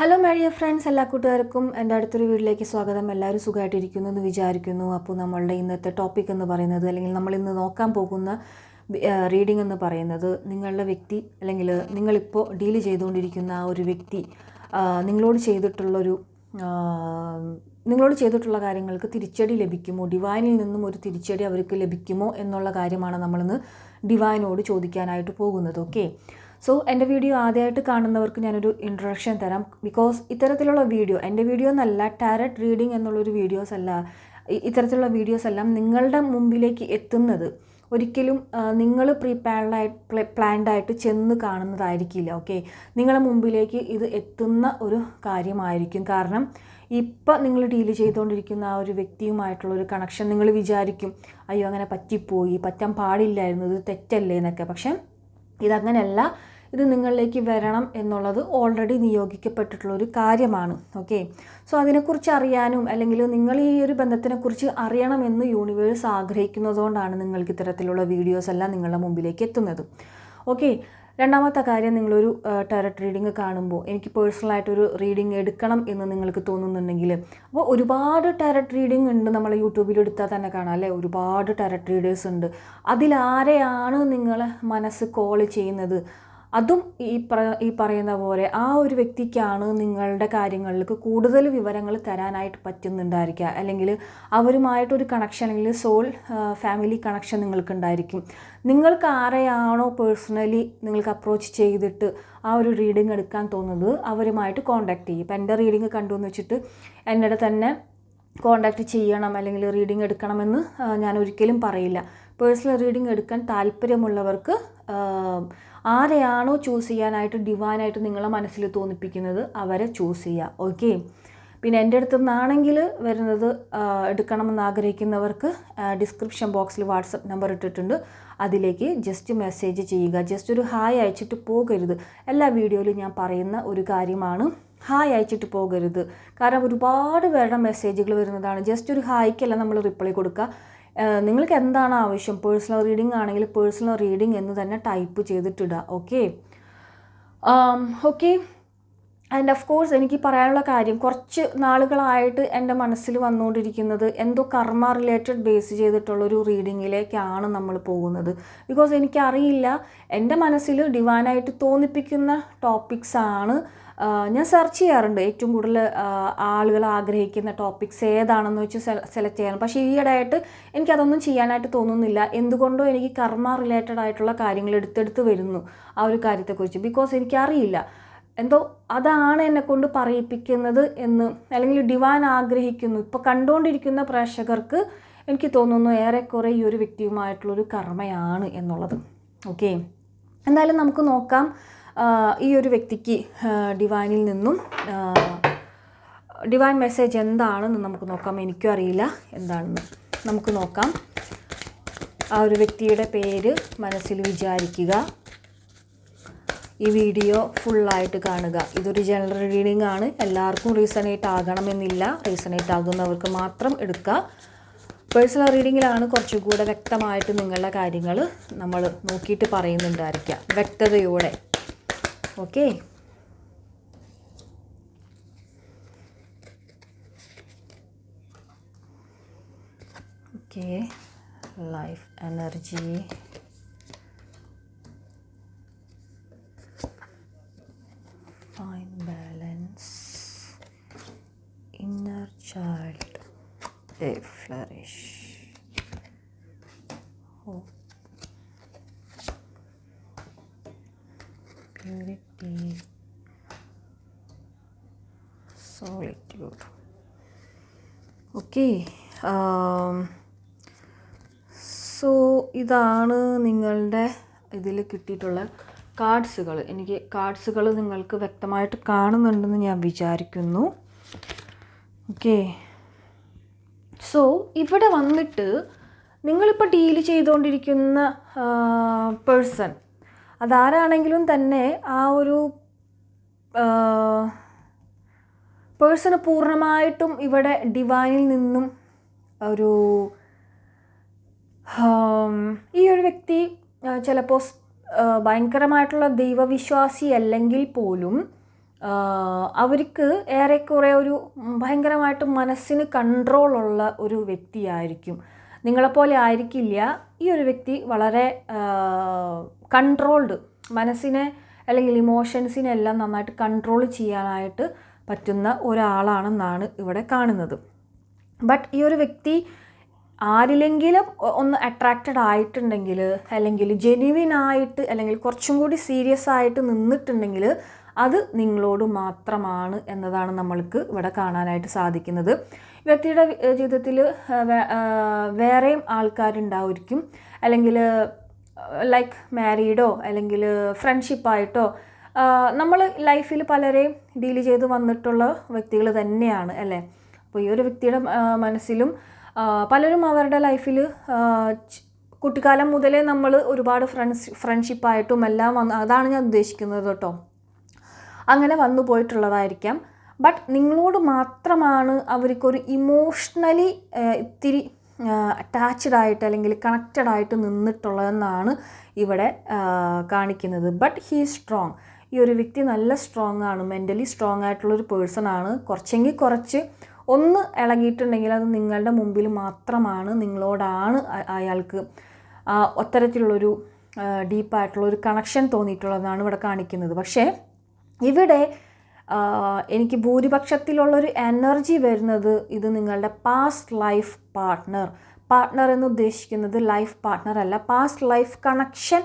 Hello my dear friends എല്ലാ കൂട്ടുകാർക്കും എന്റെ അടുത്തൊരു വീട്ടിലേക്ക് സ്വാഗതം. എല്ലാവരും സുഖമായിട്ടിരിക്കുന്നു എന്ന് വിചാരിക്കുന്നു. അപ്പോൾ നമ്മളുടെ ഇന്നത്തെ ടോപ്പിക് എന്ന് പറയുന്നത് അല്ലെങ്കിൽ നമ്മൾ ഇന്ന് നോക്കാൻ പോകുന്ന റീഡിംഗ് എന്ന് പറയുന്നത് നിങ്ങളുടെ വ്യക്തി അല്ലെങ്കിൽ നിങ്ങളിപ്പോൾ ഡീൽ ചെയ്തുകൊണ്ടിരിക്കുന്ന ആ ഒരു വ്യക്തി നിങ്ങളോട് ചെയ്തിട്ടുള്ളൊരു നിങ്ങളോട് ചെയ്തിട്ടുള്ള കാര്യങ്ങൾക്ക് തിരിച്ചടി ലഭിക്കുമോ? ഡിവൈനിൽ നിന്നും ഒരു തിരിച്ചടി അവർക്ക് ലഭിക്കുമോ എന്നുള്ള കാര്യമാണ് നമ്മളിന്ന് ഡിവൈനോട് ചോദിക്കാനായിട്ട് പോകുന്നത്. ഓക്കെ സോ എന്റെ വീഡിയോ ആദ്യമായിട്ട് കാണുന്നവർക്ക് ഞാനൊരു ഇൻട്രൊഡക്ഷൻ തരാം. ബിക്കോസ് ഇത്തരത്തിലുള്ള വീഡിയോ എന്റെ വീഡിയോ എന്നല്ല ടാരറ്റ് റീഡിംഗ് എന്നുള്ളൊരു വീഡിയോസ് അല്ല. ഇത്തരത്തിലുള്ള വീഡിയോസ് എല്ലാം നിങ്ങളുടെ മുമ്പിലേക്ക് എത്തുന്നത് ഒരിക്കലും നിങ്ങൾ പ്രീ പ്ലാൻഡായിട്ട് പ്ലാൻഡ് ആയിട്ട് ചെന്ന് കാണുന്നതായിരിക്കില്ല ഓക്കെ നിങ്ങളുടെ മുമ്പിലേക്ക് ഇത് എത്തുന്ന ഒരു കാര്യമായിരിക്കും. കാരണം ഇപ്പം നിങ്ങൾ ഡീൽ ചെയ്തുകൊണ്ടിരിക്കുന്ന ആ ഒരു വ്യക്തിയുമായിട്ടുള്ള ഒരു കണക്ഷൻ നിങ്ങൾ വിചാരിക്കും അയ്യോ അങ്ങനെ പറ്റിപ്പോയി പറ്റാൻ പാടില്ലായിരുന്നു ഇത് തെറ്റല്ലേ എന്നൊക്കെ. പക്ഷേ ഇതങ്ങനെയല്ല ഇത് നിങ്ങളിലേക്ക് വരണം എന്നുള്ളത് ഓൾറെഡി നിയോഗിക്കപ്പെട്ടിട്ടുള്ള ഒരു കാര്യമാണ് ഓക്കെ സോ അതിനെക്കുറിച്ച് അറിയാനും അല്ലെങ്കിൽ നിങ്ങൾ ഈ ഒരു ബന്ധത്തിനെക്കുറിച്ച് അറിയണമെന്ന് യൂണിവേഴ്സ് ആഗ്രഹിക്കുന്നതുകൊണ്ടാണ് നിങ്ങൾക്ക് ഇത്തരത്തിലുള്ള വീഡിയോസ് എല്ലാം നിങ്ങളുടെ മുമ്പിലേക്ക് എത്തുന്നത്. ഓക്കെ രണ്ടാമത്തെ കാര്യം നിങ്ങളൊരു ടെററ്റ് റീഡിങ് കാണുമ്പോൾ എനിക്ക് പേഴ്സണലായിട്ടൊരു റീഡിങ് എടുക്കണം എന്ന് നിങ്ങൾക്ക് തോന്നുന്നുണ്ടെങ്കിൽ അപ്പോൾ ഒരുപാട് ടെററ്റ് റീഡിങ് ഉണ്ട് നമ്മൾ യൂട്യൂബിൽ എടുത്താൽ തന്നെ കാണാം അല്ലേ? ഒരുപാട് ടെററ്റ് റീഡേഴ്സ് ഉണ്ട്. അതിലാരെയാണ് നിങ്ങളെ മനസ്സ് കോൾ ചെയ്യുന്നത്? അതും ഈ പ്ര ഈ പറയുന്ന പോലെ ആ ഒരു വ്യക്തിക്കാണ് നിങ്ങളുടെ കാര്യങ്ങളിലേക്ക് കൂടുതൽ വിവരങ്ങൾ തരാനായിട്ട് പറ്റുന്നുണ്ടായിരിക്കുക. അല്ലെങ്കിൽ അവരുമായിട്ടൊരു കണക്ഷൻ അല്ലെങ്കിൽ സോൾ ഫാമിലി കണക്ഷൻ നിങ്ങൾക്കുണ്ടായിരിക്കും. നിങ്ങൾക്ക് ആരെയാണോ പേഴ്സണലി നിങ്ങൾക്ക് അപ്രോച്ച് ചെയ്തിട്ട് ആ ഒരു റീഡിംഗ് എടുക്കാൻ തോന്നുന്നത് അവരുമായിട്ട് കോൺടാക്റ്റ് ചെയ്യും. ഇപ്പം എന്റെ റീഡിങ് കണ്ടു എന്ന് വെച്ചിട്ട് എന്റെ തന്നെ കോണ്ടാക്ട് ചെയ്യണം അല്ലെങ്കിൽ റീഡിംഗ് എടുക്കണമെന്ന് ഞാൻ ഒരിക്കലും പറയില്ല. പേഴ്സണൽ റീഡിംഗ് എടുക്കാൻ താല്പര്യമുള്ളവർക്ക് ആരെയാണോ ചൂസ് ചെയ്യാനായിട്ട് ഡിവൈനായിട്ട് നിങ്ങളെ മനസ്സിൽ തോന്നിപ്പിക്കുന്നത് അവരെ ചൂസ് ചെയ്യുക ഓക്കെ പിന്നെ എന്റെ അടുത്ത് നിന്നാണെങ്കിൽ വരുന്നത് എടുക്കണമെന്ന് ആഗ്രഹിക്കുന്നവർക്ക് ഡിസ്ക്രിപ്ഷൻ ബോക്സിൽ വാട്സപ്പ് നമ്പർ ഇട്ടിട്ടുണ്ട്. അതിലേക്ക് ജസ്റ്റ് മെസ്സേജ് ചെയ്യുക. ജസ്റ്റ് ഒരു ഹായ് അയച്ചിട്ട് പോകരുത്. എല്ലാ വീഡിയോയിലും ഞാൻ പറയുന്ന ഒരു കാര്യമാണ് ഹായ് അയച്ചിട്ട് പോകരുത്. കാരണം ഒരുപാട് പേരുടെ മെസ്സേജുകൾ വരുന്നതാണ്. ജസ്റ്റ് ഒരു ഹായ്ക്കല്ല നമ്മൾ റിപ്ലൈ കൊടുക്കുക. നിങ്ങൾക്ക് എന്താണ് ആവശ്യം? പേഴ്സണൽ റീഡിംഗ് ആണെങ്കിൽ പേഴ്സണൽ റീഡിംഗ് എന്ന് തന്നെ type ചെയ്തിട്ടിടുക okay okay and of course എനിക്ക് പറയാനുള്ള കാര്യം കുറച്ച് നാളുകളായിട്ട് എന്റെ മനസ്സിൽ വന്നുകൊണ്ടിരിക്കുന്നത് എന്തോ കർമ്മ റിലേറ്റഡ് ബേസ് ചെയ്തിട്ടുള്ളൊരു റീഡിങ്ങിലേക്കാണ് നമ്മൾ പോകുന്നത്. ബിക്കോസ് എനിക്കറിയില്ല എന്റെ മനസ്സിൽ ഡിവൈനായിട്ട് തോന്നിപ്പിക്കുന്ന ടോപ്പിക്സാണ് ഞാൻ സെർച്ച് ചെയ്യാറുണ്ട് ഏറ്റവും കൂടുതൽ ആളുകൾ ആഗ്രഹിക്കുന്ന ടോപ്പിക്സ് ഏതാണെന്ന് വെച്ച് സെലക്ട് ചെയ്യാൻ. പക്ഷേ ഈയിടെയായിട്ട് എനിക്കതൊന്നും ചെയ്യാനായിട്ട് തോന്നുന്നില്ല. എന്തുകൊണ്ടോ എനിക്ക് കർമ്മ റിലേറ്റഡ് ആയിട്ടുള്ള കാര്യങ്ങൾ എടുത്തെടുത്ത് വരുന്നു ആ ഒരു കാര്യത്തെക്കുറിച്ച്. ബിക്കോസ് എനിക്കറിയില്ല. എന്തോ അതാണ് എന്നെ കൊണ്ട് പറയിപ്പിക്കുന്നത് എന്ന് അല്ലെങ്കിൽ ഡിവാൻ ആഗ്രഹിക്കുന്നു. ഇപ്പോൾ കണ്ടുകൊണ്ടിരിക്കുന്ന പ്രേക്ഷകർക്ക് എനിക്ക് തോന്നുന്നു ഏറെക്കുറെ ഈ ഒരു വ്യക്തിയുമായിട്ടുള്ളൊരു കർമ്മയാണ് എന്നുള്ളത്. ഓക്കെ എന്തായാലും നമുക്ക് നോക്കാം. ഈ ഒരു വ്യക്തിക്ക് ഡിവൈനിൽ നിന്നും ഡിവൈൻ മെസ്സേജ് എന്താണെന്ന് നമുക്ക് നോക്കാം. എനിക്കും അറിയില്ല എന്താണെന്ന് നമുക്ക് നോക്കാം. ആ ഒരു വ്യക്തിയുടെ പേര് മനസ്സിൽ വിചാരിക്കുക. ഈ വീഡിയോ ഫുള്ളായിട്ട് കാണുക. ഇതൊരു ജനറൽ റീഡിംഗ് ആണ്. എല്ലാവർക്കും റീസണേറ്റ് ആകണമെന്നില്ല. റീസണേറ്റ് ആകുന്നവർക്ക് മാത്രം എടുക്കുക. പേഴ്സണൽ റീഡിങ്ങിലാണ് കുറച്ചുകൂടെ വ്യക്തമായിട്ട് നിങ്ങളുടെ കാര്യങ്ങൾ നമ്മൾ നോക്കിയിട്ട് പറയുന്നുണ്ടായിരിക്കുക. വ്യക്തതയോടെ. Okay okay life energy find balance inner child a flourish okay so ഇതാണ് നിങ്ങളുടെ ഇതിൽ കിട്ടിയിട്ടുള്ള കാർഡ്സുകൾ. എനിക്ക് കാർഡ്സുകൾ നിങ്ങൾക്ക് വ്യക്തമായിട്ട് കാണുന്നുണ്ടെന്ന് ഞാൻ വിചാരിക്കുന്നു. ഓക്കെ സോ ഇവിടെ വന്നിട്ട് നിങ്ങളിപ്പോൾ ഡീൽ ചെയ്തുകൊണ്ടിരിക്കുന്ന പേഴ്സൺ അതാരാണെങ്കിലും തന്നെ ആ ഒരു പേഴ്സണ് പൂർണമായിട്ടും ഇവിടെ ഡിവൈനിൽ നിന്നും ഒരു ഈ ഒരു വ്യക്തി ചിലപ്പോൾ ഭയങ്കരമായിട്ടുള്ള ദൈവവിശ്വാസി അല്ലെങ്കിൽ പോലും അവർക്ക് ഏറെക്കുറെ ഒരു ഭയങ്കരമായിട്ട് മനസ്സിന് കൺട്രോളുള്ള ഒരു വ്യക്തിയായിരിക്കും. നിങ്ങളെപ്പോലെ ആയിരിക്കില്ല. ഈ ഒരു വ്യക്തി വളരെ കൺട്രോൾഡ് മനസ്സിനെ അല്ലെങ്കിൽ ഇമോഷൻസിനെല്ലാം നന്നായിട്ട് കൺട്രോൾ ചെയ്യാനായിട്ട് പറ്റുന്ന ഒരാളാണെന്നാണ് ഇവിടെ കാണുന്നത്. ബട്ട് ഈ ഒരു വ്യക്തി ആരിലെങ്കിലും ഒന്ന് അട്രാക്റ്റഡ് ആയിട്ടുണ്ടെങ്കിൽ അല്ലെങ്കിൽ ജെനുവിൻ ആയിട്ട് അല്ലെങ്കിൽ കുറച്ചും കൂടി സീരിയസ് ആയിട്ട് നിന്നിട്ടുണ്ടെങ്കിൽ അത് നിങ്ങളോട് മാത്രമാണ് എന്നതാണ് നമ്മൾക്ക് ഇവിടെ കാണാനായിട്ട് സാധിക്കുന്നത്. വ്യക്തിയുടെ ജീവിതത്തിൽ വേറെയും ആൾക്കാരുണ്ടാവുമായിരിക്കും. അല്ലെങ്കിൽ ലൈക്ക് മാരീഡോ അല്ലെങ്കിൽ ഫ്രണ്ട്ഷിപ്പായിട്ടോ നമ്മൾ ലൈഫിൽ പലരെയും ഡീൽ ചെയ്ത് വന്നിട്ടുള്ള വ്യക്തികൾ തന്നെയാണ് അല്ലേ? അപ്പോൾ ഈ ഒരു വ്യക്തിയുടെ മനസ്സിലും പലരും അവരുടെ ലൈഫിൽ കുട്ടിക്കാലം മുതലേ നമ്മൾ ഒരുപാട് ഫ്രണ്ട്സ് ഫ്രണ്ട്ഷിപ്പായിട്ടും എല്ലാം വന്ന് അതാണ് ഞാൻ ഉദ്ദേശിക്കുന്നത് കേട്ടോ. അങ്ങനെ വന്നു പോയിട്ടുള്ളതായിരിക്കാം. ബട്ട് നിങ്ങളോട് മാത്രമാണ് അവർക്കൊരു ഇമോഷണലി ഇത്തിരി അറ്റാച്ച്ഡ് ആയിട്ട് അല്ലെങ്കിൽ കണക്റ്റഡ് ആയിട്ട് നിന്നിട്ടുള്ളതെന്നാണ് ഇവിടെ കാണിക്കുന്നത്. But he strong. ഈ ഒരു വ്യക്തി നല്ല സ്ട്രോങ് ആണ് മെന്റലി സ്ട്രോങ് ആയിട്ടുള്ളൊരു പേഴ്സൺ ആണ്. കുറച്ചെങ്കിൽ കുറച്ച് ഒന്ന് ഇളകിയിട്ടുണ്ടെങ്കിൽ അത് നിങ്ങളുടെ മുമ്പിൽ മാത്രമാണ് നിങ്ങളോടാണ് അയാൾക്ക് അത്തരത്തിലുള്ളൊരു ഡീപ്പായിട്ടുള്ളൊരു കണക്ഷൻ തോന്നിയിട്ടുള്ളതാണ് ഇവിടെ കാണിക്കുന്നത്. പക്ഷേ ഇവിടെ എനിക്ക് ഭൂരിപക്ഷത്തിലുള്ളൊരു എനർജി വരുന്നത് ഇത് നിങ്ങളുടെ പാസ്റ്റ് ലൈഫ് പാർട്ട്ണർ പാർട്ട്ണർ എന്ന് ഉദ്ദേശിക്കുന്നത് ലൈഫ് പാർട്ട്ണർ അല്ല പാസ്റ്റ് ലൈഫ് കണക്ഷൻ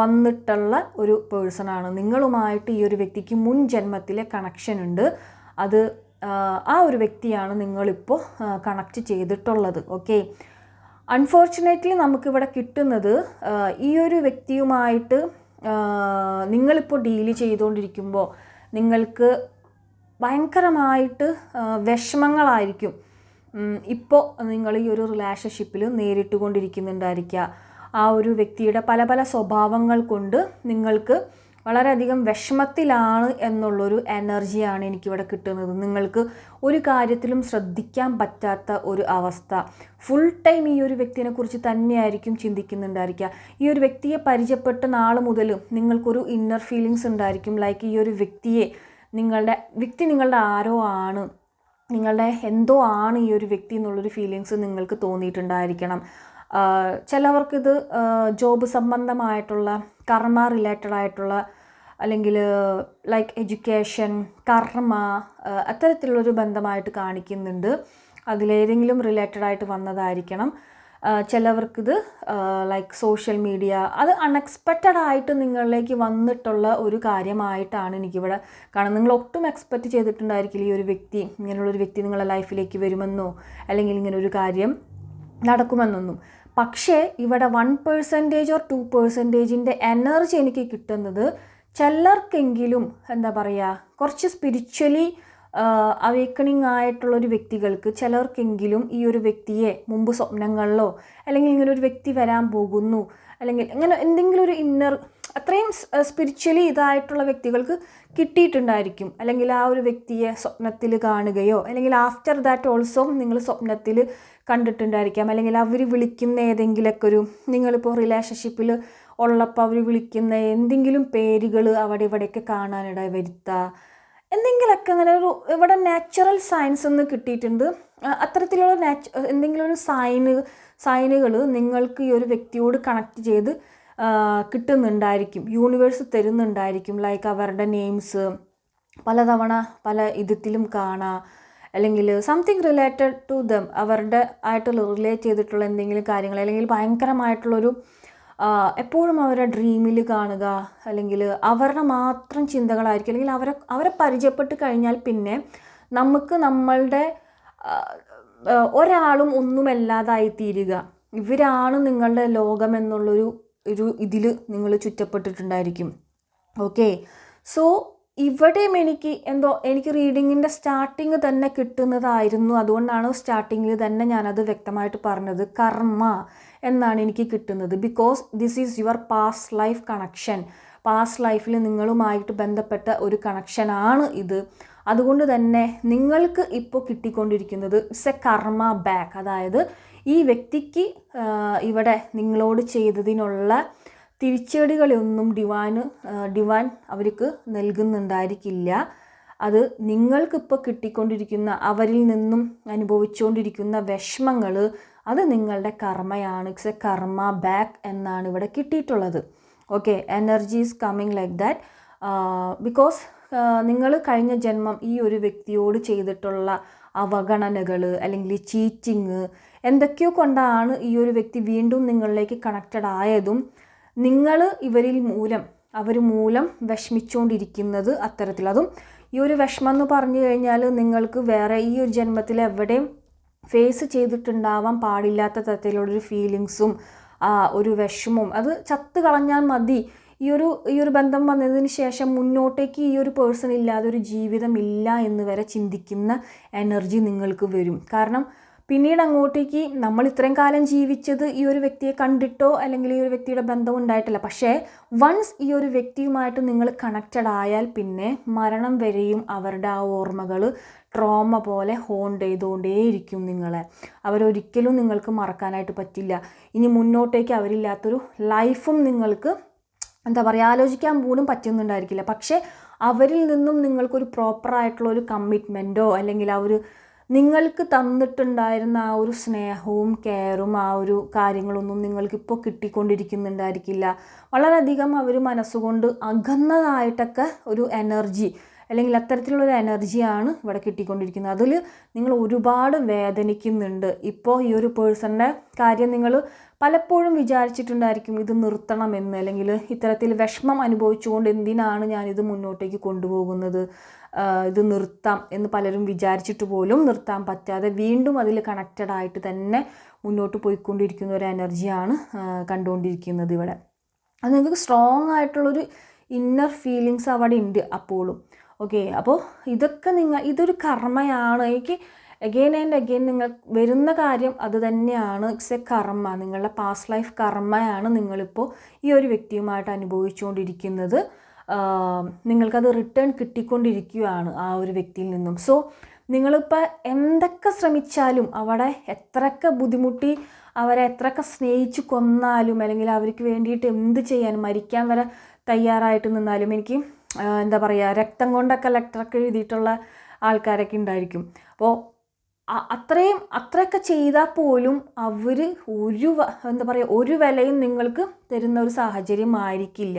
വന്നിട്ടുള്ള ഒരു പേഴ്സണാണ് നിങ്ങളുമായിട്ട് ഈ ഒരു വ്യക്തിക്ക് മുൻ ജന്മത്തിലെ കണക്ഷൻ ഉണ്ട്. അത് ആ ഒരു വ്യക്തിയാണ് നിങ്ങളിപ്പോൾ കണക്ട് ചെയ്തിട്ടുള്ളത്. ഓക്കെ അൺഫോർച്ചുനേറ്റ്ലി നമുക്കിവിടെ കിട്ടുന്നത് ഈ ഒരു വ്യക്തിയുമായിട്ട് നിങ്ങളിപ്പോൾ ഡീൽ ചെയ്തുകൊണ്ടിരിക്കുമ്പോൾ നിങ്ങൾക്ക് ഭയങ്കരമായിട്ട് വിഷമങ്ങളായിരിക്കും. ഇപ്പോൾ നിങ്ങൾ ഈ ഒരു റിലേഷൻഷിപ്പിൽ നേരിട്ട് കൊണ്ടിരിക്കുന്നുണ്ടായിരിക്കുക ആ ഒരു വ്യക്തിയുടെ പല പല സ്വഭാവങ്ങൾ കൊണ്ട് നിങ്ങൾക്ക് വളരെയധികം വിഷമത്തിലാണ് എന്നുള്ളൊരു എനർജിയാണ് എനിക്കിവിടെ കിട്ടുന്നത്. നിങ്ങൾക്ക് ഒരു കാര്യത്തിലും ശ്രദ്ധിക്കാൻ പറ്റാത്ത ഒരു അവസ്ഥ. ഫുൾ ടൈം ഈ ഒരു വ്യക്തിനെ കുറിച്ച് തന്നെയായിരിക്കും ചിന്തിക്കുന്നുണ്ടായിരിക്കുക. ഈ ഒരു വ്യക്തിയെ പരിചയപ്പെട്ട നാൾ മുതൽ നിങ്ങൾക്കൊരു ഇന്നർ ഫീലിങ്സ് ഉണ്ടായിരിക്കും. ലൈക്ക് ഈ ഒരു വ്യക്തിയെ നിങ്ങളുടെ വ്യക്തി നിങ്ങളുടെ ആരോ ആണ്. നിങ്ങളുടെ എന്തോ ആണ് ഈ ഒരു വ്യക്തി എന്നുള്ളൊരു ഫീലിങ്സ് നിങ്ങൾക്ക് തോന്നിയിട്ടുണ്ടായിരിക്കണം. ചിലവർക്കിത് ജോബ് സംബന്ധമായിട്ടുള്ള കർമ്മ റിലേറ്റഡ് ആയിട്ടുള്ള അല്ലെങ്കിൽ ലൈക്ക് എഡ്യൂക്കേഷൻ കർമ്മ അത്തരത്തിലുള്ളൊരു ബന്ധമായിട്ട് കാണിക്കുന്നുണ്ട്. അതിലേതെങ്കിലും റിലേറ്റഡ് ആയിട്ട് വന്നതായിരിക്കണം. ചിലവർക്കിത് ലൈക്ക് സോഷ്യൽ മീഡിയ അത് അൺഎക്സ്പെക്റ്റഡ് ആയിട്ട് നിങ്ങളിലേക്ക് വന്നിട്ടുള്ള ഒരു കാര്യമായിട്ടാണ് എനിക്കിവിടെ കാണുന്നത്. നിങ്ങൾ ഒട്ടും എക്സ്പെക്റ്റ് ചെയ്തിട്ടുണ്ടായിരിക്കില്ല ഈ ഒരു വ്യക്തി ഇങ്ങനെയുള്ളൊരു വ്യക്തി നിങ്ങളുടെ ലൈഫിലേക്ക് വരുമെന്നോ അല്ലെങ്കിൽ ഇങ്ങനെ ഒരു കാര്യം നടക്കുമെന്നൊന്നും. പക്ഷേ ഇവിടെ വൺ പേഴ്സന്റേജ് ഓർ ടു പേഴ്സന്റേജിന്റെ എനർജി എനിക്ക് കിട്ടുന്നത് ചിലർക്കെങ്കിലും എന്താ പറയുക കുറച്ച് സ്പിരിച്വലി അവേക്കണിങ് ആയിട്ടുള്ളൊരു വ്യക്തികൾക്ക് ചിലർക്കെങ്കിലും ഈ ഒരു വ്യക്തിയെ മുമ്പ് സ്വപ്നങ്ങളിലോ അല്ലെങ്കിൽ ഇങ്ങനെ ഒരു വ്യക്തി വരാൻ പോകുന്നു അല്ലെങ്കിൽ ഇങ്ങനെ എന്തെങ്കിലും ഒരു ഇന്നർ അത്രയും സ്പിരിച്വലി ഇതായിട്ടുള്ള വ്യക്തികൾക്ക് കിട്ടിയിട്ടുണ്ടായിരിക്കും. അല്ലെങ്കിൽ ആ ഒരു വ്യക്തിയെ സ്വപ്നത്തിൽ കാണുകയോ അല്ലെങ്കിൽ ആഫ്റ്റർ ദാറ്റ് ഓൾസോ നിങ്ങൾ സ്വപ്നത്തിൽ കണ്ടിട്ടുണ്ടായിരിക്കാം. അല്ലെങ്കിൽ അവർ വിളിക്കുന്ന ഏതെങ്കിലുമൊക്കെ ഒരു നിങ്ങളിപ്പോൾ റിലേഷൻഷിപ്പിൽ ഉള്ളപ്പോൾ അവർ വിളിക്കുന്ന എന്തെങ്കിലും പേരുകൾ അവിടെ ഇവിടെയൊക്കെ കാണാനിട വരുത്തുക എന്തെങ്കിലുമൊക്കെ അങ്ങനെ ഒരു ഇവിടെ നാച്ചുറൽ സയൻസ് എന്ന് കിട്ടിയിട്ടുണ്ട്. അത്തരത്തിലുള്ള നാച്ച് എന്തെങ്കിലും ഒരു സൈന് സൈനുകൾ നിങ്ങൾക്ക് ഈ ഒരു വ്യക്തിയോട് കണക്ട് ചെയ്ത് കിട്ടുന്നുണ്ടായിരിക്കും. യൂണിവേഴ്സ് തരുന്നുണ്ടായിരിക്കും. ലൈക്ക് അവരുടെ നെയിംസ് പലതവണ പല വിധത്തിലും കാണാം. അല്ലെങ്കിൽ സംതിങ് റിലേറ്റഡ് ടു ദം അവരുടെ ആയിട്ടുള്ള റിലേറ്റ് ചെയ്തിട്ടുള്ള എന്തെങ്കിലും കാര്യങ്ങൾ അല്ലെങ്കിൽ ഭയങ്കരമായിട്ടുള്ളൊരു എപ്പോഴും അവരെ ഡ്രീമിൽ കാണുക. അല്ലെങ്കിൽ അവരുടെ മാത്രം ചിന്തകളായിരിക്കും. അല്ലെങ്കിൽ അവരെ അവരെ പരിചയപ്പെട്ട് കഴിഞ്ഞാൽ പിന്നെ നമുക്ക് നമ്മളുടെ ഒരാളും ഒന്നുമല്ലാതായി തീരുക ഇവരാണ് നിങ്ങളുടെ ലോകം എന്നുള്ളൊരു ഒരു ഇതിൽ നിങ്ങൾ ചുറ്റപ്പെട്ടിട്ടുണ്ടായിരിക്കും. ഓക്കെ സോ ഇവിടെയും എനിക്ക് എന്തോ എനിക്ക് റീഡിങ്ങിന്റെ സ്റ്റാർട്ടിങ് തന്നെ കിട്ടുന്നതായിരുന്നു. അതുകൊണ്ടാണ് സ്റ്റാർട്ടിങ്ങിൽ തന്നെ ഞാനത് വ്യക്തമായിട്ട് പറഞ്ഞത്. കർമ്മ എന്നാണ് എനിക്ക് കിട്ടുന്നത്. Because this is your past life connection past ലൈഫിൽ നിങ്ങളുമായിട്ട് ബന്ധപ്പെട്ട ഒരു കണക്ഷനാണ് ഇത്. അതുകൊണ്ട് തന്നെ നിങ്ങൾക്ക് ഇപ്പോൾ കിട്ടിക്കൊണ്ടിരിക്കുന്നത് ഇറ്റ്സ് എ കർമ്മ ബാക്ക് അതായത് ഈ വ്യക്തിക്ക് ഇവിടെ നിങ്ങളോട് ചെയ്തതിനുള്ള തിരിച്ചടികളൊന്നും ഡിവാന് ഡിവാൻ അവർക്ക് നൽകുന്നുണ്ടായിരിക്കില്ല. അത് നിങ്ങൾക്കിപ്പോൾ കിട്ടിക്കൊണ്ടിരിക്കുന്ന അവരിൽ നിന്നും അനുഭവിച്ചുകൊണ്ടിരിക്കുന്ന വിഷമങ്ങൾ അത് നിങ്ങളുടെ കർമ്മയാണ്. ഇറ്റ്സ് എ കർമ്മ ബാക്ക് എന്നാണ് ഇവിടെ കിട്ടിയിട്ടുള്ളത്. Okay energy is coming like that because നിങ്ങൾ കഴിഞ്ഞ ജന്മം ഈ ഒരു വ്യക്തിയോട് ചെയ്തിട്ടുള്ള അവഗണനകൾ അല്ലെങ്കിൽ ചീറ്റിങ് എന്തൊക്കെയോ കൊണ്ടാണ് ഈ ഒരു വ്യക്തി വീണ്ടും നിങ്ങളിലേക്ക് കണക്റ്റഡ് ആയതും നിങ്ങൾ ഇവരിൽ മൂലം അവർ മൂലം വിഷമിച്ചുകൊണ്ടിരിക്കുന്നത് അത്തരത്തിൽ അതും ഈ ഒരു വിഷമം എന്ന് പറഞ്ഞു കഴിഞ്ഞാൽ നിങ്ങൾക്ക് വേറെ ഈ ഒരു ജന്മത്തിൽ എവിടെയും ഫേസ് ചെയ്തിട്ടുണ്ടാവാൻ പാടില്ലാത്ത തരത്തിലുള്ളൊരു ഫീലിങ്സും ഒരു വിഷമവും. അത് ചത്ത് കളഞ്ഞാൽ മതി. ഈ ഒരു ഈ ഒരു ബന്ധം വന്നതിന് ശേഷം മുന്നോട്ടേക്ക് ഈ ഒരു പേഴ്സൺ ഇല്ലാതെ ഒരു ജീവിതമില്ല എന്ന് വരെ ചിന്തിക്കുന്ന എനർജി നിങ്ങൾക്ക് വരും. കാരണം പിന്നീട് അങ്ങോട്ടേക്ക് നമ്മൾ ഇത്രയും കാലം ജീവിച്ചത് ഈ ഒരു വ്യക്തിയെ കണ്ടിട്ടോ അല്ലെങ്കിൽ ഈ ഒരു വ്യക്തിയുടെ ബന്ധം ഉണ്ടായിട്ടില്ല. പക്ഷേ വൺസ് ഈ ഒരു വ്യക്തിയുമായിട്ട് നിങ്ങൾ കണക്റ്റഡ് ആയാൽ പിന്നെ മരണം വരെയും അവരുടെ ആ ഓർമ്മകൾ ട്രോമ പോലെ ഹോണ്ട് ചെയ്തുകൊണ്ടേയിരിക്കും നിങ്ങളെ. അവരൊരിക്കലും നിങ്ങൾക്ക് മറക്കാനായിട്ട് പറ്റില്ല. ഇനി മുന്നോട്ടേക്ക് അവരില്ലാത്തൊരു ലൈഫും നിങ്ങൾക്ക് എന്താ പറയുക ആലോചിക്കാൻ പോലും പറ്റുന്നുണ്ടായിരിക്കില്ല പക്ഷേ അവരിൽ നിന്നും നിങ്ങൾക്കൊരു പ്രോപ്പറായിട്ടുള്ള ഒരു കമ്മിറ്റ്മെന്റോ അല്ലെങ്കിൽ ആ ഒരു നിങ്ങൾക്ക് തന്നിട്ടുണ്ടായിരുന്ന ആ ഒരു സ്നേഹവും കെയറും ആ ഒരു കാര്യങ്ങളൊന്നും നിങ്ങൾക്കിപ്പോൾ കിട്ടിക്കൊണ്ടിരിക്കുന്നുണ്ടായിരിക്കില്ല. വളരെയധികം അവർ മനസ്സുകൊണ്ട് അകന്നതായിട്ടൊക്കെ ഒരു എനർജി അല്ലെങ്കിൽ അത്തരത്തിലുള്ളൊരു എനർജിയാണ് ഇവിടെ കിട്ടിക്കൊണ്ടിരിക്കുന്നത്. അതിൽ നിങ്ങൾ ഒരുപാട് വേദനിക്കുന്നുണ്ട്. ഇപ്പോൾ ഈ ഒരു പേഴ്സണിന്റെ കാര്യം നിങ്ങൾ പലപ്പോഴും വിചാരിച്ചിട്ടുണ്ടായിരിക്കും ഇത് നിർത്തണമെന്ന് അല്ലെങ്കിൽ ഇത്തരത്തിൽ വിഷമം അനുഭവിച്ചുകൊണ്ട് എന്തിനാണ് ഞാനിത് മുന്നോട്ടേക്ക് കൊണ്ടുപോകുന്നത്? ഇത് നിർത്താം എന്ന് പലരും വിചാരിച്ചിട്ട് പോലും നിർത്താൻ പറ്റാതെ വീണ്ടും അതിൽ കണക്റ്റഡ് ആയിട്ട് തന്നെ മുന്നോട്ട് പോയിക്കൊണ്ടിരിക്കുന്ന ഒരു എനർജിയാണ് കണ്ടുകൊണ്ടിരിക്കുന്നത് ഇവിടെ. അത് നിങ്ങൾക്ക് സ്ട്രോങ് ആയിട്ടുള്ളൊരു ഇന്നർ ഫീലിങ്സ് അവിടെ ഉണ്ട് അപ്പോഴും. ഓക്കെ അപ്പോൾ ഇതൊക്കെ നിങ്ങൾ ഇതൊരു കർമ്മയാണ്. എനിക്ക് അഗെയിൻ ആൻഡ് അഗെയിൻ നിങ്ങൾ വരുന്ന കാര്യം അത് തന്നെയാണ്. ഇറ്റ്സ് എ കർമ്മ. നിങ്ങളുടെ പാസ്റ്റ് ലൈഫ് കർമ്മയാണ് നിങ്ങളിപ്പോൾ ഈ ഒരു വ്യക്തിയുമായിട്ട് അനുഭവിച്ചുകൊണ്ടിരിക്കുന്നത്. നിങ്ങൾക്കത് റിട്ടേൺ കിട്ടിക്കൊണ്ടിരിക്കുകയാണ് ആ ഒരു വ്യക്തിയിൽ നിന്നും. സോ നിങ്ങളിപ്പോൾ എന്തൊക്കെ ശ്രമിച്ചാലും അവിടെ എത്രയൊക്കെ ബുദ്ധിമുട്ടി അവരെ എത്രയൊക്കെ സ്നേഹിച്ച് കൊന്നാലും അല്ലെങ്കിൽ അവർക്ക് വേണ്ടിയിട്ട് എന്ത് ചെയ്യാനും മരിക്കാൻ വരെ തയ്യാറായിട്ട് നിന്നാലും എനിക്ക് എന്താ പറയുക രക്തം കൊണ്ടൊക്കെ ലെറ്ററൊക്കെ എഴുതിയിട്ടുള്ള ആൾക്കാരൊക്കെ ഉണ്ടായിരിക്കും. അപ്പോൾ അത്രയും അത്രയൊക്കെ ചെയ്താൽ പോലും അവർ ഒരു എന്താ പറയുക ഒരു വിലയും നിങ്ങൾക്ക് തരുന്ന ഒരു സാഹചര്യം ആയിരിക്കില്ല.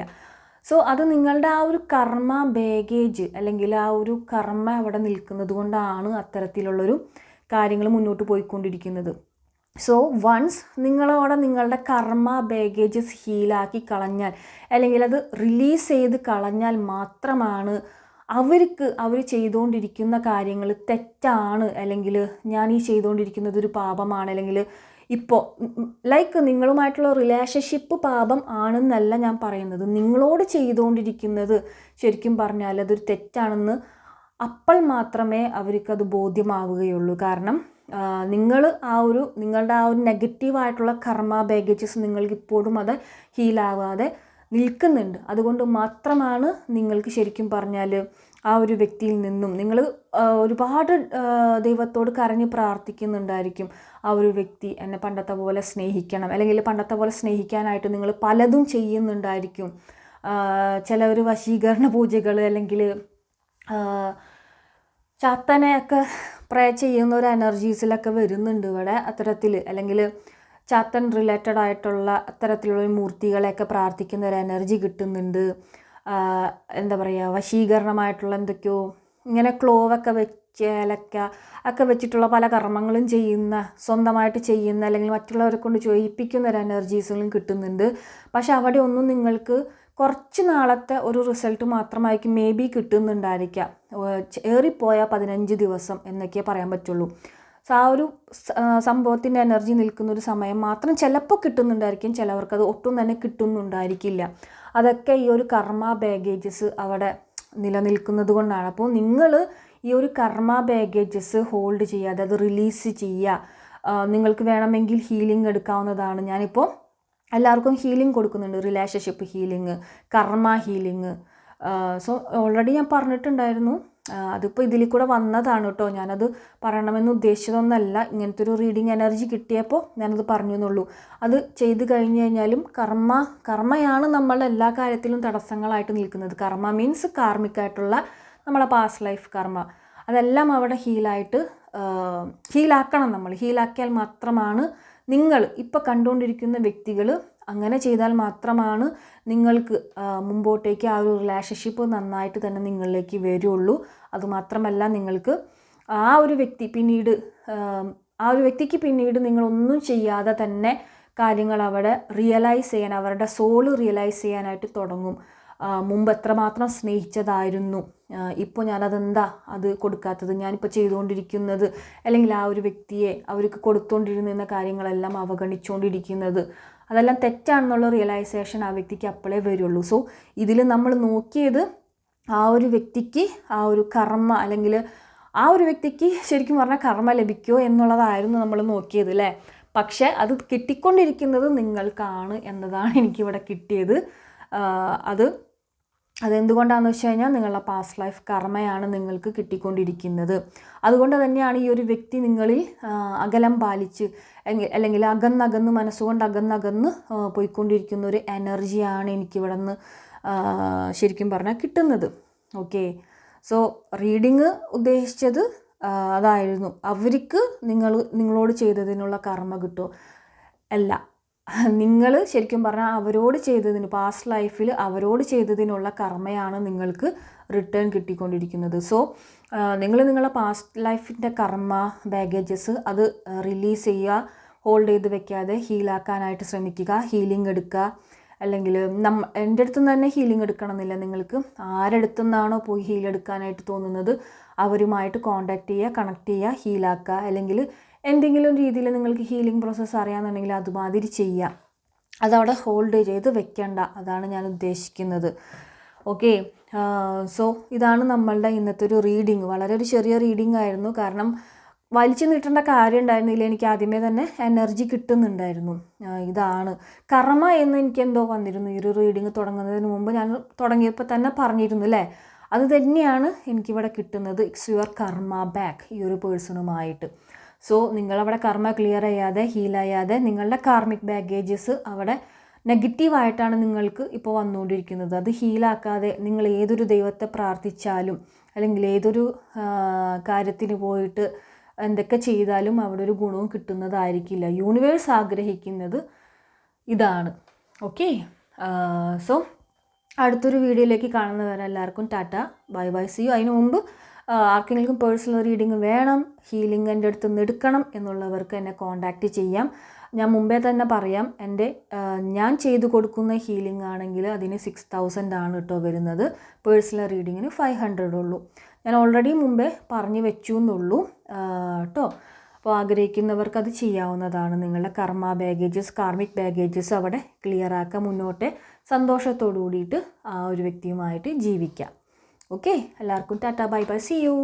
സോ അത് നിങ്ങളുടെ ആ ഒരു കർമ്മ ബാഗേജ് അല്ലെങ്കിൽ ആ ഒരു കർമ്മ അവിടെ നിൽക്കുന്നത് കൊണ്ടാണ് അത്തരത്തിലുള്ളൊരു കാര്യങ്ങൾ മുന്നോട്ട് പോയിക്കൊണ്ടിരിക്കുന്നത്. സോ വൺസ് നിങ്ങളവിടെ നിങ്ങളുടെ കർമ്മ ബാഗേജസ് ഹീലാക്കി കളഞ്ഞാൽ അല്ലെങ്കിൽ അത് റിലീസ് ചെയ്ത് കളഞ്ഞാൽ മാത്രമാണ് അവർക്ക് അവർ ചെയ്തുകൊണ്ടിരിക്കുന്ന കാര്യങ്ങൾ തെറ്റാണ് അല്ലെങ്കിൽ ഞാൻ ഈ ചെയ്തുകൊണ്ടിരിക്കുന്നത് ഒരു പാപമാണ് അല്ലെങ്കിൽ ഇപ്പോൾ ലൈക്ക് നിങ്ങളുമായിട്ടുള്ള റിലേഷൻഷിപ്പ് പാപം ആണെന്നല്ല ഞാൻ പറയുന്നത്. നിങ്ങളോട് ചെയ്തുകൊണ്ടിരിക്കുന്നത് ശരിക്കും പറഞ്ഞാൽ അതൊരു തെറ്റാണെന്ന് അപ്പോൾ മാത്രമേ അവർക്കത് ബോധ്യമാവുകയുള്ളൂ. കാരണം നിങ്ങൾ ആ ഒരു നിങ്ങളുടെ ആ ഒരു നെഗറ്റീവായിട്ടുള്ള കർമ്മ ബാഗേജസ് നിങ്ങൾക്ക് ഇപ്പോഴും അത് ഹീലാവാതെ നിൽക്കുന്നുണ്ട്. അതുകൊണ്ട് മാത്രമാണ് നിങ്ങൾക്ക് ശരിക്കും പറഞ്ഞാൽ ആ ഒരു വ്യക്തിയിൽ നിന്നും നിങ്ങൾ ഒരുപാട് ദൈവത്തോട് കരഞ്ഞ് പ്രാർത്ഥിക്കുന്നുണ്ടായിരിക്കും ആ ഒരു വ്യക്തി എന്നെ പണ്ടത്തെ പോലെ സ്നേഹിക്കണം. അല്ലെങ്കിൽ പണ്ടത്തെ പോലെ സ്നേഹിക്കാനായിട്ട് നിങ്ങൾ പലതും ചെയ്യുന്നുണ്ടായിരിക്കും. ചില ഒരു വശീകരണ പൂജകൾ അല്ലെങ്കിൽ ചാത്തനെയൊക്കെ പ്രേ ചെയ്യുന്ന ഒരു എനർജീസിലൊക്കെ വരുന്നുണ്ട് ഇവിടെ അത്തരത്തിൽ അല്ലെങ്കിൽ ചാത്തൻ റിലേറ്റഡ് ആയിട്ടുള്ള അത്തരത്തിലുള്ള മൂർത്തികളെയൊക്കെ പ്രാർത്ഥിക്കുന്ന ഒരു എനർജി കിട്ടുന്നുണ്ട്. എന്താ പറയുക വശീകരണമായിട്ടുള്ള എന്തൊക്കെയോ ഇങ്ങനെ ക്ലോവൊക്കെ വെച്ച് ഏലക്ക ഒക്കെ വെച്ചിട്ടുള്ള പല കർമ്മങ്ങളും ചെയ്യുന്ന സ്വന്തമായിട്ട് ചെയ്യുന്ന അല്ലെങ്കിൽ മറ്റുള്ളവരെ കൊണ്ട് ചോദിപ്പിക്കുന്ന ഒരു എനർജീസുകളും കിട്ടുന്നുണ്ട്. പക്ഷെ അവിടെ ഒന്നും നിങ്ങൾക്ക് കുറച്ച് നാളത്തെ ഒരു റിസൾട്ട് മാത്രമായിരിക്കും മേ ബി കിട്ടുന്നുണ്ടായിരിക്കാം ഏറിപ്പോയ പതിനഞ്ച് ദിവസം എന്നൊക്കെ പറയാൻ പറ്റുള്ളൂ. സോ ആ ഒരു സംഭവത്തിന്റെ എനർജി നിൽക്കുന്ന ഒരു സമയം മാത്രം ചിലപ്പോൾ കിട്ടുന്നുണ്ടായിരിക്കും ചിലവർക്ക് അത് ഒട്ടും തന്നെ കിട്ടുന്നുണ്ടായിരിക്കില്ല. അതൊക്കെ ഈ ഒരു കർമ്മ ബാഗേജസ് അവിടെ നിലനിൽക്കുന്നത് കൊണ്ടാണ്. അപ്പോൾ നിങ്ങൾ ഈ ഒരു കർമ്മ ബാഗേജസ് ഹോൾഡ് ചെയ്യാതെ അത് റിലീസ് ചെയ്യുക. നിങ്ങൾക്ക് വേണമെങ്കിൽ ഹീലിംഗ് എടുക്കാവുന്നതാണ്. ഞാനിപ്പോൾ എല്ലാവർക്കും ഹീലിംഗ് കൊടുക്കുന്നുണ്ട്. Relationship healing karma healing so already ഞാൻ പറഞ്ഞിട്ടുണ്ടായിരുന്നു. അതിപ്പോൾ ഇതിൽ കൂടെ വന്നതാണ് കേട്ടോ. ഞാനത് പറയണമെന്ന് ഉദ്ദേശിച്ചതൊന്നല്ല. ഇങ്ങനത്തെ ഒരു റീഡിങ് എനർജി കിട്ടിയപ്പോൾ ഞാനത് പറഞ്ഞു എന്നുള്ളൂ. അത് ചെയ്ത് കഴിഞ്ഞ് കഴിഞ്ഞാലും കർമ്മ കർമ്മയാണ് നമ്മളുടെ എല്ലാ കാര്യത്തിലും തടസ്സങ്ങളായിട്ട് നിൽക്കുന്നത്. കർമ്മ മീൻസ് കാർമിക്കായിട്ടുള്ള നമ്മളെ പാസ്റ്റ് ലൈഫ് കർമ്മ അതെല്ലാം അവിടെ ഹീലായിട്ട് ഹീലാക്കണം നമ്മൾ. ഹീലാക്കിയാൽ മാത്രമാണ് നിങ്ങൾ ഇപ്പോൾ കണ്ടുകൊണ്ടിരിക്കുന്ന വ്യക്തികൾ അങ്ങനെ ചെയ്താൽ മാത്രമാണ് നിങ്ങൾക്ക് മുമ്പോട്ടേക്ക് ആ ഒരു റിലേഷൻഷിപ്പ് നന്നായിട്ട് തന്നെ നിങ്ങളിലേക്ക് വരുള്ളൂ. അതുമാത്രമല്ല നിങ്ങൾക്ക് ആ ഒരു വ്യക്തി പിന്നീട് ആ ഒരു വ്യക്തിക്ക് പിന്നീട് നിങ്ങളൊന്നും ചെയ്യാതെ തന്നെ കാര്യങ്ങൾ അവിടെ റിയലൈസ് ചെയ്യാൻ അവരുടെ സോൾ റിയലൈസ് ചെയ്യാനായിട്ട് തുടങ്ങും. മുമ്പ് എത്രമാത്രം സ്നേഹിച്ചതായിരുന്നു. ഇപ്പോൾ ഞാനതെന്താ അത് കൊടുക്കാത്തത്? ഞാനിപ്പോൾ ചെയ്തുകൊണ്ടിരിക്കുന്നത് അല്ലെങ്കിൽ ആ ഒരു വ്യക്തിയെ അവർക്ക് കൊടുത്തുകൊണ്ടിരുന്ന കാര്യങ്ങളെല്ലാം അവഗണിച്ചുകൊണ്ടിരിക്കുന്നത് അതെല്ലാം തെറ്റാണെന്നുള്ള റിയലൈസേഷൻ ആ വ്യക്തിക്ക് അപ്പോഴേ വരുള്ളൂ. സോ ഇതിൽ നമ്മൾ നോക്കിയത് ആ ഒരു വ്യക്തിക്ക് ആ ഒരു കർമ്മ അല്ലെങ്കിൽ ആ ഒരു വ്യക്തിക്ക് ശരിക്കും പറഞ്ഞാൽ കർമ്മ ലഭിക്കുമോ എന്നുള്ളതായിരുന്നു നമ്മൾ നോക്കിയത് അല്ലേ പക്ഷേ അത് കിട്ടിക്കൊണ്ടിരിക്കുന്നത് നിങ്ങൾക്കാണ് എന്നതാണ് എനിക്കിവിടെ കിട്ടിയത്. അത് അതെന്തുകൊണ്ടാണെന്ന് വെച്ച് കഴിഞ്ഞാൽ നിങ്ങളുടെ പാസ്റ്റ് ലൈഫ് കർമ്മയാണ് നിങ്ങൾക്ക് കിട്ടിക്കൊണ്ടിരിക്കുന്നത്. അതുകൊണ്ട് തന്നെയാണ് ഈ ഒരു വ്യക്തി നിങ്ങളിൽ അകലം പാലിച്ച് അല്ലെങ്കിൽ അകന്നകന്ന് മനസ്സുകൊണ്ട് അകന്നകന്ന് പോയിക്കൊണ്ടിരിക്കുന്ന ഒരു എനർജിയാണ് എനിക്കിവിടെ നിന്ന് ശരിക്കും പറഞ്ഞാൽ കിട്ടുന്നത്. ഓക്കെ സോ റീഡിങ് ഉദ്ദേശിച്ചത് അതായിരുന്നു. അവർക്ക് നിങ്ങൾ നിങ്ങളോട് ചെയ്തതിനുള്ള കർമ്മ കിട്ടുമോ അല്ല. നിങ്ങൾ ശരിക്കും പറഞ്ഞാൽ അവരോട് ചെയ്തതിന് പാസ്റ്റ് ലൈഫിൽ അവരോട് ചെയ്തതിനുള്ള കർമ്മയാണ് നിങ്ങൾക്ക് റിട്ടേൺ കിട്ടിക്കൊണ്ടിരിക്കുന്നത്. സോ നിങ്ങൾ നിങ്ങളെ പാസ്റ്റ് ലൈഫിന്റെ കർമ്മ ബാഗേജസ് അത് റിലീസ് ചെയ്യുക ഹോൾഡ് ചെയ്ത് വെക്കാതെ ഹീലാക്കാനായിട്ട് ശ്രമിക്കുക ഹീലിംഗ് എടുക്കുക. അല്ലെങ്കിൽ നമ്മ എന്റെ അടുത്തു നിന്ന് തന്നെ ഹീലിംഗ് എടുക്കണമെന്നില്ല നിങ്ങൾക്ക്. ആരടുത്തു നിന്നാണോ പോയി ഹീൽ എടുക്കാനായിട്ട് തോന്നുന്നത് അവരുമായിട്ട് കോണ്ടാക്ട് ചെയ്യുക കണക്ട് ചെയ്യുക ഹീലാക്കുക അല്ലെങ്കിൽ എന്തെങ്കിലും രീതിയിൽ നിങ്ങൾക്ക് ഹീലിംഗ് പ്രോസസ്സ് അറിയാമെന്നുണ്ടെങ്കിൽ അതുമാതിരി ചെയ്യാം. അതവിടെ ഹോൾഡ് ചെയ്ത് വെക്കണ്ട. അതാണ് ഞാൻ ഉദ്ദേശിക്കുന്നത്. ഓക്കെ സോ ഇതാണ് നമ്മളുടെ ഇന്നത്തെ ഒരു റീഡിങ് വളരെ ഒരു ചെറിയ റീഡിംഗ് ആയിരുന്നു. കാരണം വലിച്ചു നീട്ടേണ്ട കാര്യം ഉണ്ടായിരുന്നില്ല. എനിക്ക് ആദ്യമേ തന്നെ എനർജി കിട്ടുന്നുണ്ടായിരുന്നു. ഇതാണ്. കർമ്മ എന്ന് എനിക്ക് എന്തോ വന്നിരുന്നു. ഈ ഒരു റീഡിങ് തുടങ്ങുന്നതിന് മുമ്പ് ഞാൻ തുടങ്ങിയപ്പോൾ തന്നെ പറഞ്ഞിരുന്നു അല്ലേ? അത് തന്നെയാണ് എനിക്കിവിടെ കിട്ടുന്നത്. ഇറ്റ്സ് യുവർ കർമ്മ ബാക്ക് ഈ ഒരു പേഴ്സണുമായിട്ട് സോ നിങ്ങളവിടെ കർമ്മ ക്ലിയർ ചെയ്യാതെ ഹീലായാതെ നിങ്ങളുടെ കാർമിക് ബാഗേജസ് അവിടെ നെഗറ്റീവായിട്ടാണ് നിങ്ങൾക്ക് ഇപ്പോൾ വന്നുകൊണ്ടിരിക്കുന്നത്. അത് ഹീലാക്കാതെ നിങ്ങൾ ഏതൊരു ദൈവത്തെ പ്രാർത്ഥിച്ചാലും അല്ലെങ്കിൽ ഏതൊരു കാര്യത്തിന് പോയിട്ട് എന്തൊക്കെ ചെയ്താലും അവിടെ ഒരു ഗുണവും കിട്ടുന്നതായിരിക്കില്ല. യൂണിവേഴ്സ് ആഗ്രഹിക്കുന്നത് ഇതാണ്. ഓക്കെ സോ അടുത്തൊരു വീഡിയോയിലേക്ക് കാണുന്നവരെല്ലാവർക്കും tata. Bye bye see you അതിനു മുമ്പ് ആർക്കെങ്കിലും പേഴ്സണൽ റീഡിങ് വേണം ഹീലിംഗ് എന്റെ അടുത്ത് നിന്ന് എടുക്കണം എന്നുള്ളവർക്ക് എന്നെ കോൺടാക്റ്റ് ചെയ്യാം. ഞാൻ മുമ്പേ തന്നെ പറയാം എന്റെ ഞാൻ ചെയ്തു കൊടുക്കുന്ന ഹീലിംഗ് ആണെങ്കിൽ അതിന് സിക്സ് തൗസൻഡ് ആണ് കേട്ടോ വരുന്നത്. പേഴ്സണൽ റീഡിങ്ങിന് ഫൈവ് ഹൺഡ്രഡ് ഉള്ളൂ. ഞാൻ ഓൾറെഡി മുമ്പേ പറഞ്ഞു വെച്ചു എന്നുള്ളൂ. കേട്ടോ അപ്പോൾ ആഗ്രഹിക്കുന്നവർക്ക് അത് ചെയ്യാവുന്നതാണ്. നിങ്ങളുടെ കർമ്മ ബാഗേജസ് കാർമിക് ബാഗേജസ് അവിടെ ക്ലിയർ ആക്കാൻ മുന്നോട്ട് സന്തോഷത്തോടു കൂടിയിട്ട് ആ ഒരു വ്യക്തിയുമായിട്ട് ജീവിക്കാം. ഓക്കെ എല്ലാവർക്കും tata bye bye see you